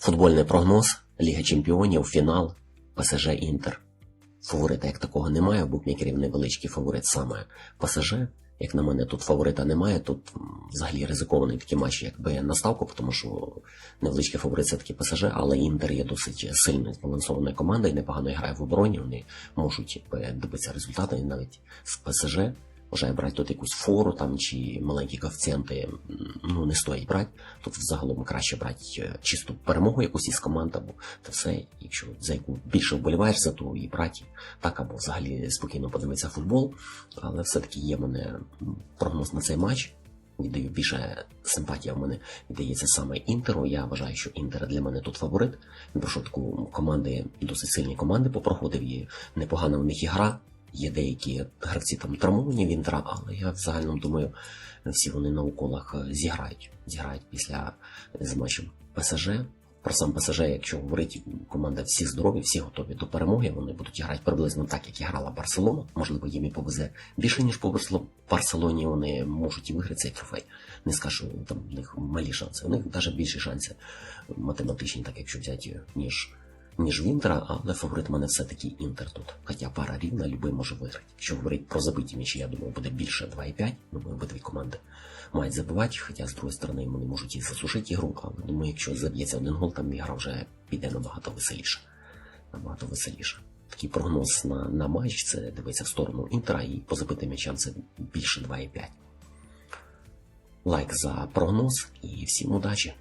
Футбольний прогноз, Ліга Чемпіонів, фінал, ПСЖ Інтер. Фаворита як такого немає, букмекерів невеличкий фаворит саме ПСЖ. Як на мене, тут фаворита немає. Тут взагалі ризикований такий матч, якби на ставку, тому що невеличкий фаворит це таки ПСЖ, але Інтер є досить сильною збалансованою командою, непогано грає в обороні. Вони можуть якби, добитися результату, і навіть з ПСЖ бажає брати тут якусь фору там чи маленькі коефіцієнти, ну не стоїть брати. Тут взагалом краще брати е, чисту перемогу якусь із команд, або це все, якщо за яку більше вболіваєш за то і брати так, або взагалі спокійно подивитися футбол. Але все-таки є в мене прогноз на цей матч. Віддаю більше симпатія в мене віддається саме Інтеру. Я вважаю, що Інтер для мене тут фаворит. Пройшов таку команди, досить сильні команди попроходив і непогана в них і гра. Є деякі гравці там травмовані в Інтера, але я в загальному думаю, всі вони на уколах е, зіграють. Зіграють після з матчем ПСЖ. Про сам ПСЖ, якщо говорити, команда всі здорові, всі готові до перемоги. Вони будуть грати приблизно так, як і грала Барселона. Можливо, їм і повезе більше, ніж по Барселоні. Вони можуть і виграти цей трофей. Не скажу, там у них малі шанси. У них навіть більші шанси математичні, так якщо взяти, ніж ніж в Інтера, але фаворит мене все-таки Інтер тут. Хоча пара рівна, любий може виграти. Якщо говорити про забиті м'ячі, я думаю, буде більше 2,5. Думаю, обидві команди мають забивати, хоча з другої сторони вони можуть і засушити ігру, але думаю, якщо заб'ється один гол, там ігра вже піде набагато веселіше. Набагато веселіше. Такий прогноз на, на матч це дивиться в сторону Інтера і по забитим м'ячам це більше 2,5. Лайк за прогноз і всім удачі!